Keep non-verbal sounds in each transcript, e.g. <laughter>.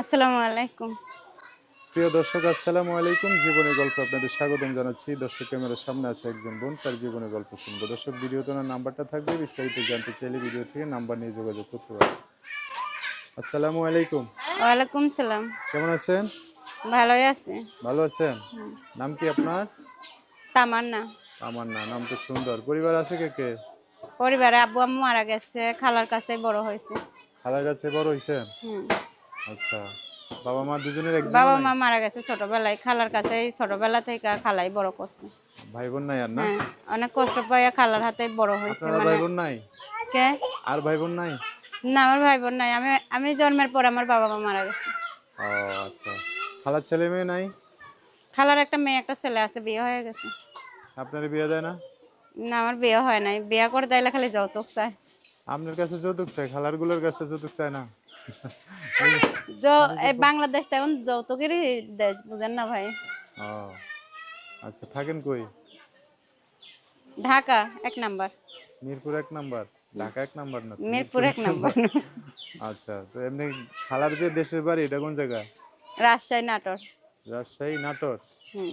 আসসালামু আলাইকুম। প্রিয় দর্শক আসসালামু আলাইকুম। জীবনের গল্প আপনাদের স্বাগতম জানাচ্ছি। দর্শক ক্যামেরার সামনে আছে একজন বোন তার জীবনের গল্প শুনব। দর্শক ভিডিওতে ওনার নাম্বারটা থাকবে বিস্তারিত জানতে চাইলে ভিডিও থেকে নাম্বার নিয়ে যোগাযোগ করতে পারেন। আসসালামু আলাইকুম। ওয়ালাইকুম সালাম। কেমন আছেন? ভালোই আছে। ভালো আছেন? নাম কি আপনার? তামান্না। আমার না নাম তো সুন্দর। পরিবার আছে কে কে? পরিবারে আব্বু আম্মু মারা গেছে খালার কাছে বড় হয়েছে। খালার কাছে বড় হয়েছেন হুম। আচ্ছা। বাবা মা দুজনের একজন বাবা মা মারা গেছে ছোটবেলায়। খালার কাছে ছোটবেলা থেকে খালাই বড় করছে। ভাই বোন নাই আর না? হ্যাঁ অনেক কষ্ট পাইয়া খালার হাতে বড় হয়েছে মানে। ভাই বোন নাই? কে? আর ভাই বোন নাই? না আমার ভাই বোন নাই। আমি আমি জন্মের পর আমার বাবা মা মারা গেছে। ও আচ্ছা। খালার ছেলে মেয়ে নাই? খালার একটা মেয়ে একটা ছেলে আছে বিয়ে হয়ে গেছে। আপনার বিয়ে দেয় না? না আমার বিয়ে হয় নাই। বিয়ে করে দিলে খালি যৌতুক চায়। আপনার কাছে যৌতুক চাই খালারগুলোর কাছে যৌতুক চায় না? <laughs> বাংলাদেশ এখন যৌতুকেরই দেশ বুঝেন না ভাই? ও আচ্ছা থাকেন কই? ঢাকা এক নাম্বার। মিরপুর এক নাম্বার? ঢাকা এক নাম্বার না? মিরপুর এক নাম্বার। আচ্ছা তো এমনি খালার যে দেশের বাড়ি এটা কোন জায়গা? রাজশাহী নাটোর। রাজশাহী নাটোর? হুম।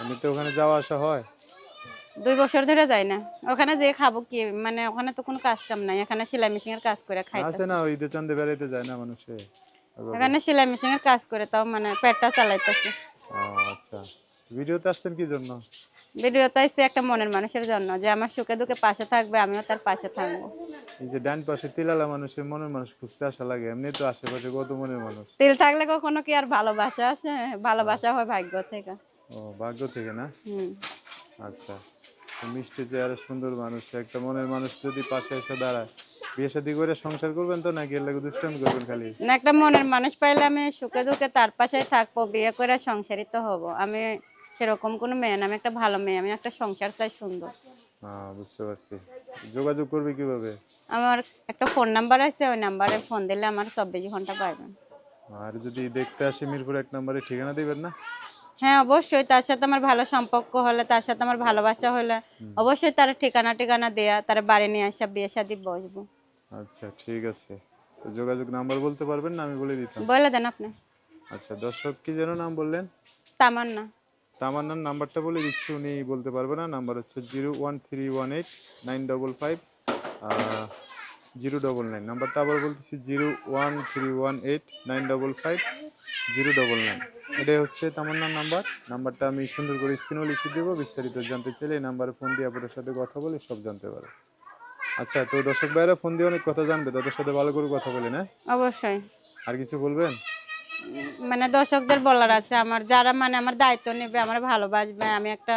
এমনিতে ওখানে যাওয়া আসা হয়? দুই বছর ধরে যায় না। ওখানে যে খাব কি? মানে ওখানে তো কোনো কাজ কাম নাই। এখানে সেলাই মেশিন এর কাজ করে খাই আছে না ঈদে চান্দে বেড়াইতে যায় না মানুষে। এখানে সেলাই মেশিনের কাজ করে তাও মানে পেটটা চালাইতেছে। আচ্ছা। ভিডিওতে আসছেন কি জন্য? ভিডিওতে আসছে একটা মনের মানুষের জন্য যে আমার সুখে দুঃখে পাশে থাকবে আমিও তার পাশে থাকব। এই যে ডান পাশে তিলালা মানুষের মনের মানুষ খুঁজতে আসা লাগে এমনি তো আশেপাশে কত মনের মানুষ? তিল থাকলে কখনো কি আর ভালোবাসা আসে? ভালোবাসা হয় ভাগ্য থেকে। ও ভাগ্য থেকে না? হুম। আচ্ছা। মিষ্টি চেহারা সুন্দর মানুষ। একটা মনের মানুষ যদি পাশে এসে দাঁড়ায় বিয়ে শাদি করে সংসার করবেন তো নাকি এর দুষ্টামি করবেন খালি? না একটা মনের মানুষ পাইলে আমি সুখে দুঃখে তার পাশেই থাকব বিয়ে করে সংসারিত হব। আমি সেরকম কোনো মেয়ে না আমি একটা ভালো মেয়ে আমি একটা সংসার চাই সুন্দর। হ্যাঁ বুঝতে পারছি। যোগাযোগ করবে কীভাবে? আমার একটা ফোন নাম্বার আছে ওই নাম্বারে ফোন দিলে আমার চব্বিশ ঘণ্টা পাইবেন। আর যদি দেখতে আসি মিরপুর এক নম্বরে ঠিকানা দিবেন না? হ্যাঁ অবশ্যই। তার সাথে আমার ভালো সম্পর্ক হলে তার সাথে আমার ভালোবাসা হলে অবশ্যই তার ঠিকানা ঠিকানা দেয়া তার বাড়ি নিয়ে আসা বিয়ে শাদি বসবো। আচ্ছা ঠিক আছে। তো যোগাযোগ নাম্বার বলতে পারবেন না? আমি বলে দিতাম। বলে দেন আপনি। আচ্ছা দর্শক কি যেন নাম বললেন? তামান্না। তামান্নার নাম্বারটা বলে দিচ্ছি উনি বলতে পারবে না। নাম্বার হচ্ছে zero one three one eight nine double five zero double nine. নাম্বারটা আবার বলতেছি zero one three one eight nine double five zero double nine. এটাই হচ্ছে তামান্নার নাম্বার। নাম্বারটা আমি সুন্দর করে স্ক্রিনেও লিখে দেবো। বিস্তারিত জানতে চাইলে এই নাম্বারে ফোন দিয়ে আপনার সাথে কথা বলে সব জানতে পারে। আচ্ছা তো দর্শক ভাইরা ফোন দিয়ে অনেক কথা জানবে। তাদের সাথে ভালো করে কথা বলে না? অবশ্যই। আর কিছু বলবেন? মানে দর্শকদের বলার আছে আমার যারা মানে আমার দায়িত্ব নেবে আমার ভালোবাসবে আমি একটা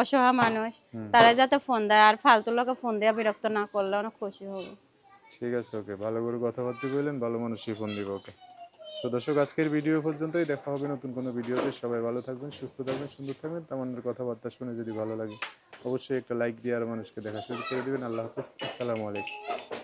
অসহায় মানুষ তারা যাতে ফোন দেয় আর ফালতু লোকে ফোন দেওয়া বিরক্ত না করলে অনেক খুশি হব। ঠিক আছে ওকে। ভালো করে কথাবার্তা বললেন ভালো মানুষই ফোন দিব ওকে। সো দর্শক, আজকের ভিডিও পর্যন্তই। দেখা হবে নতুন কোনো ভিডিওতে। সবাই ভালো থাকবেন, সুস্থ থাকবেন, সুন্দর থাকবেন। তেমনের কথাবার্তা শুনে যদি ভালো লাগে, অবশ্যই একটা লাইক দিয়ে আর মানুষকে দেখা শুরু করে দেবেন। আল্লাহ হাফিজ। আসসালামু আলাইকুম।